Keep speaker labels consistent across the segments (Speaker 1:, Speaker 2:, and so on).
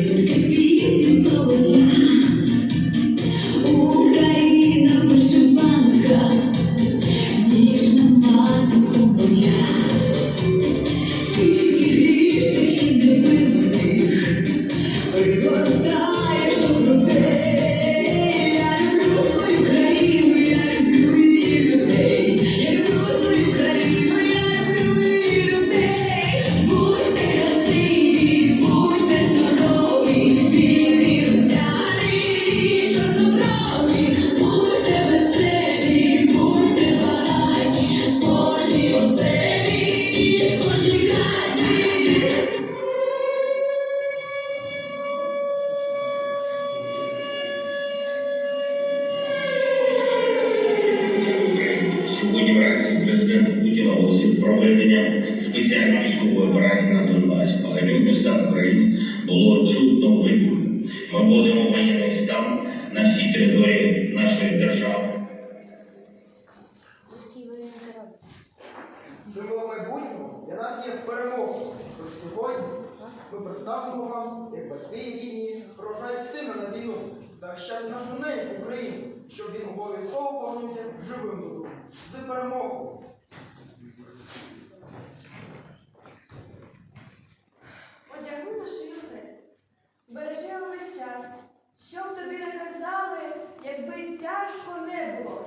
Speaker 1: вітки пісні
Speaker 2: Ми вводимо воєнний стан на всій території нашої держави.
Speaker 3: Символом майбутнього для нас є перемога. Тож сьогодні ми представимо вам, як батьки і рідні проважають сина на війну, захищати нашу неньку Україну, щоб він обов'язково повернувся живим додому. З перемогою!
Speaker 4: Бережи Що б тобі не казали, якби тяжко не було.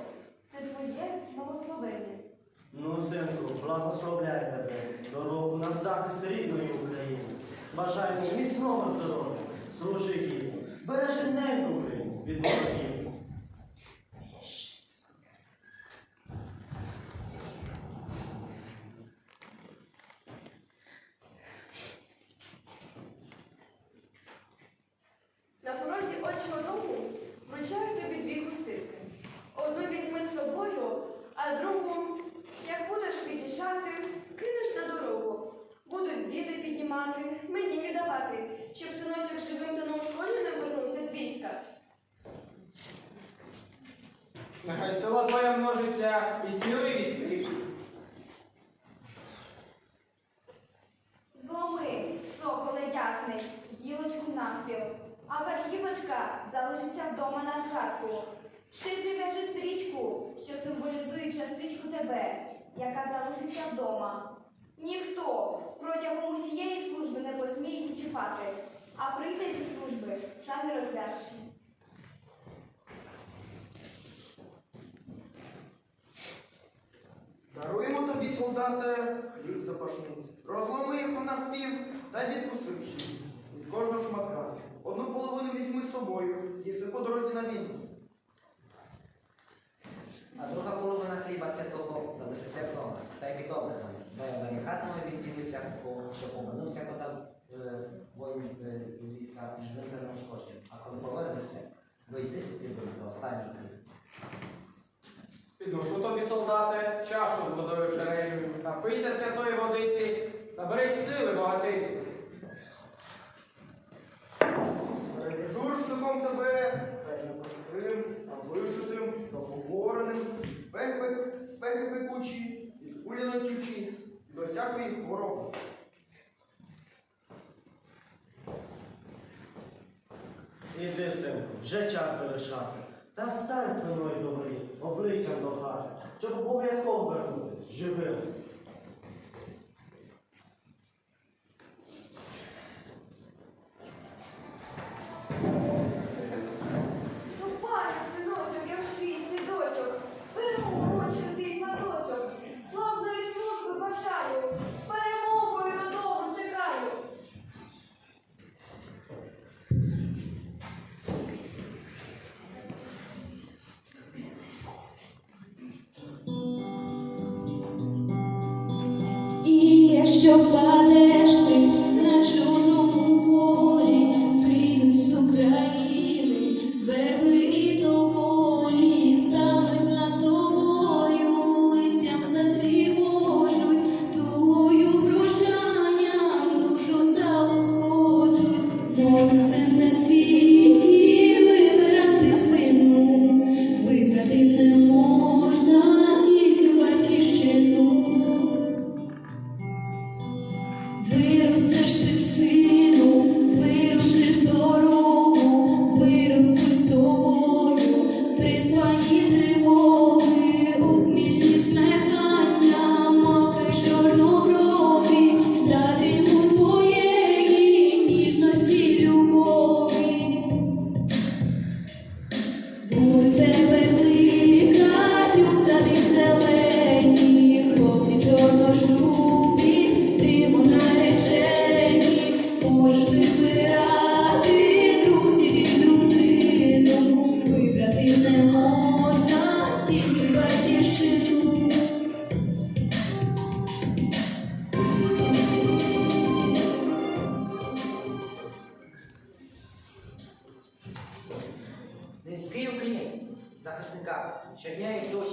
Speaker 4: Це твоє благословення.
Speaker 5: Ну, синку, благословляй тебе, дорогу на захист рідної України. Бажаємо міцного здоров'я, служи гідно, бережи неї Україну від ворогів.
Speaker 4: На порозі дому вручаю тобі дві хустинки. Одну візьми з собою, а другу, як будеш від'їжджати, кинеш на дорогу. Будуть діти піднімати, мені віддавати, щоб синочок живим та неушкодженим не вернувся з війська.
Speaker 3: Нехай сила твоя множиться і сміливість кріпче.
Speaker 6: Яка залишиться вдома. Ніхто протягом усієї служби не посміє її а прийде зі служби самі розв'яжучи.
Speaker 3: Даруємо тобі, солдате, хліб запашний. Розломи його навпів та відкусивши. Від кожного шматка. Одну половину візьми з собою, їси по дорозі на війну.
Speaker 7: А друга половина хліба святого залишиться вдома, та й під образом, бо я барікатами відділився, що повернувся козак е, воїн е, з війська живим та неушкодженим. А коли повернувся, вийси цю хлібу до останнього хліба.
Speaker 3: Підношу тобі, солдате, чашу з водою череню, напийся святої водиці, наберись сили багатиці. Бережу рушником тебе, спеки пекучі, від кулі летючі, до всякої хвороби.
Speaker 5: Іди, синку, вже час вирішати. Та встань спиною до горі, обличчям до хати, щоб обов'язково вернутись живим.
Speaker 8: Що падеш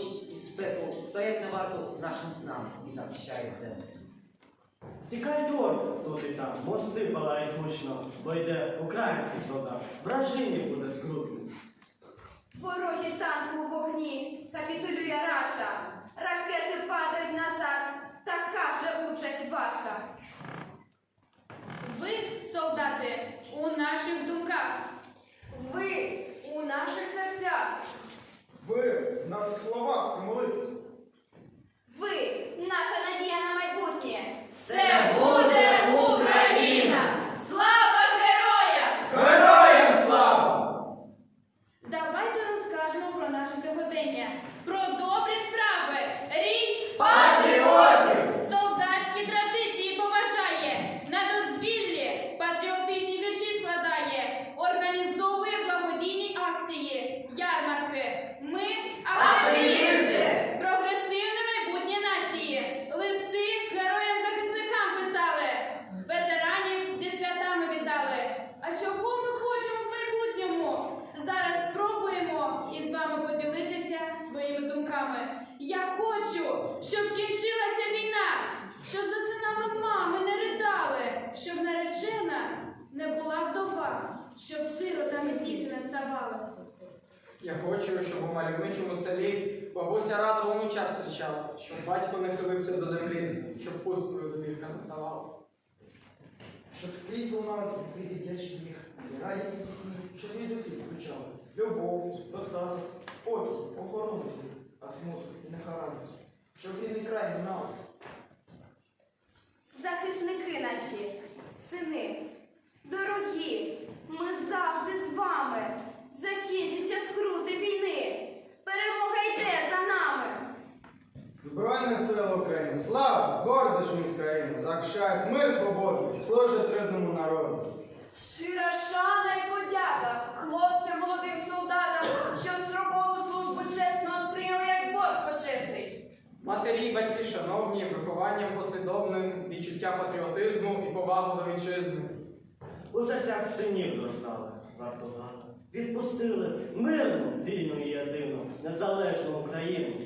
Speaker 7: дощ, і в спеку стоять на варту нашим снам і захищають землю.
Speaker 5: Тікай орк тут і там, мости палають гучно, бо йде український солдат, вражині буде скрутно.
Speaker 6: Ворожі танки у вогні, капітулює раша. Ракети падають назад, така вже участь ваша.
Speaker 9: Ви, солдати, у наших думках. Ви у наших серцях.
Speaker 3: Ви наших словах про молитву.
Speaker 6: Ви наша надія на майбутнє.
Speaker 9: Все буде діти.
Speaker 10: Я хочу, щоб у мальовничому селі бабуся радого внуча зустрічала, щоб батько не хилився до землі, щоб пусткою домівка не ставала.
Speaker 3: Щоб скрізь лунали ці дитячі їх, і радісні пісні, щоб від усіх звучали. Любов, достаток, спокій, охорону всіх, а смуток і нехаранність. Щоб рідний край минав.
Speaker 6: Захисники наші, сини, дорогі, ми завжди з вами. Закінчиться скрути війни. Перемога йде за нами.
Speaker 3: Збройні сили України, слава, гордость країни, захищають мир, свободу, служать рідному народу.
Speaker 9: Щира шана і подяка хлопцям, молодим солдатам, що строкову службу чесно сприйняли як Бог почесний.
Speaker 10: Матері й батьки, шановні, вихованням послідовним, відчуття патріотизму і повагу до вітчизни.
Speaker 5: У серцях синів зростали, варто знати. Відпустили мирну, вільну і єдину, незалежну Україну.